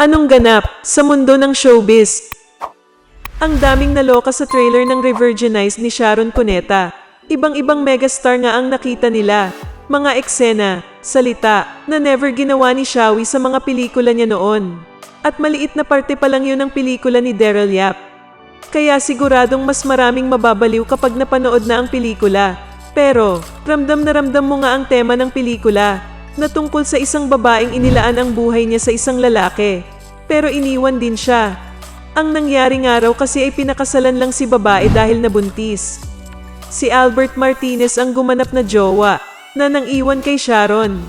Anong ganap sa mundo ng showbiz? Ang daming naloka sa trailer ng Revirginize ni Sharon Cuneta. Ibang-ibang megastar nga ang nakita nila. Mga eksena, salita, na never ginawa ni Shawi sa mga pelikula niya noon. At maliit na parte pa lang yun ng pelikula ni Daryl Yap. Kaya siguradong mas maraming mababaliw kapag napanood na ang pelikula. Pero, ramdam na ramdam mo nga ang tema ng pelikula na tungkol sa isang babaeng inilaan ang buhay niya sa isang lalaki. Pero iniwan din siya. Ang nangyari nga raw kasi ay pinakasalan lang si babae dahil nabuntis. Si Albert Martinez ang gumanap na jowa na nang iwan kay Sharon.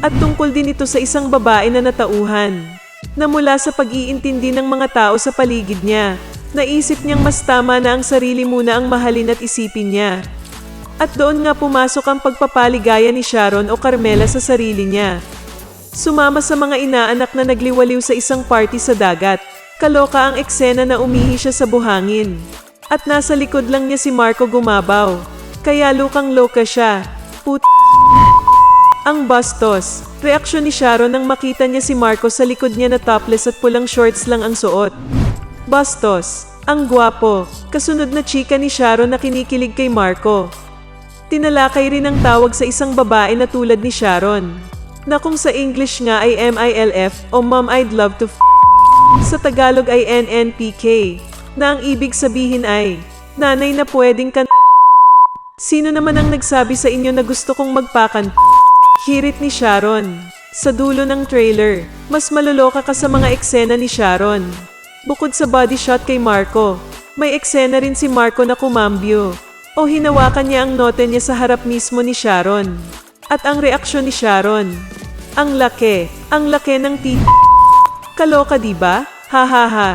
At tungkol din ito sa isang babae na natauhan na mula sa pag-iintindi ng mga tao sa paligid niya, naisip niyang mas tama na ang sarili muna ang mahalin at isipin niya. At doon nga pumasok ang pagpapaligaya ni Sharon o Carmela sa sarili niya. Sumama sa mga inaanak na nagliwaliw sa isang party sa dagat. Kaloka ang eksena na umihi siya sa buhangin. At nasa likod lang niya si Marco gumabaw. Kaya lukang loka siya. Put... Ang bastos. Reaksyon ni Sharon nang makita niya si Marco sa likod niya na topless at pulang shorts lang ang suot. Bastos. Ang gwapo. Kasunod na chika ni Sharon na kinikilig kay Marco. Tinalakay rin ang tawag sa isang babae na tulad ni Sharon. Na kung sa English nga ay MILF o Mom I'd Love to F***. Sa Tagalog ay NNPK. Na ang ibig sabihin ay, Nanay na pwedeng kan Sino naman ang nagsabi sa inyo na gusto kong magpakan Hirit ni Sharon. Sa dulo ng trailer, mas maluloka ka sa mga eksena ni Sharon. Bukod sa body shot kay Marco, may eksena rin si Marco na kumambyo. O hinawakan niya ang note niya sa harap mismo ni Sharon. At ang reaksyon ni Sharon, ang laki, ang laki ng tit. Kaloka di ba? Ha ha ha.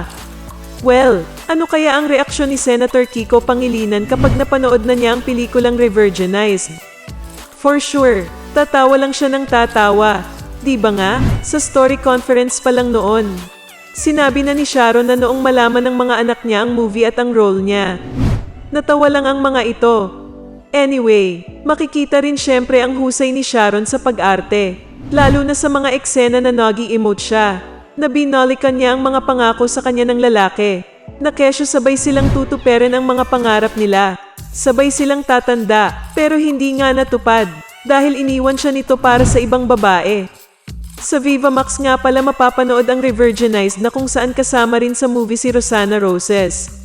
Well, ano kaya ang reaksyon ni Senator Kiko Pangilinan kapag napanood na niya ang pelikulang Revirginized? For sure, tatawa lang siya ng tatawa. Di ba nga? Sa story conference pa lang noon. Sinabi na ni Sharon na noong malaman ng mga anak niya ang movie at ang role niya. Natawa lang ang mga ito. Anyway, makikita rin syempre ang husay ni Sharon sa pag-arte. Lalo na sa mga eksena na nagi-emote siya. Na binalikan niya ang mga pangako sa kanya ng lalaki. Na kesyo sabay silang tutuperin ang mga pangarap nila. Sabay silang tatanda, pero hindi nga natupad. Dahil iniwan siya nito para sa ibang babae. Sa Viva Max nga pala mapapanood ang Revirginized na kung saan kasama rin sa movie si Rosana Roses.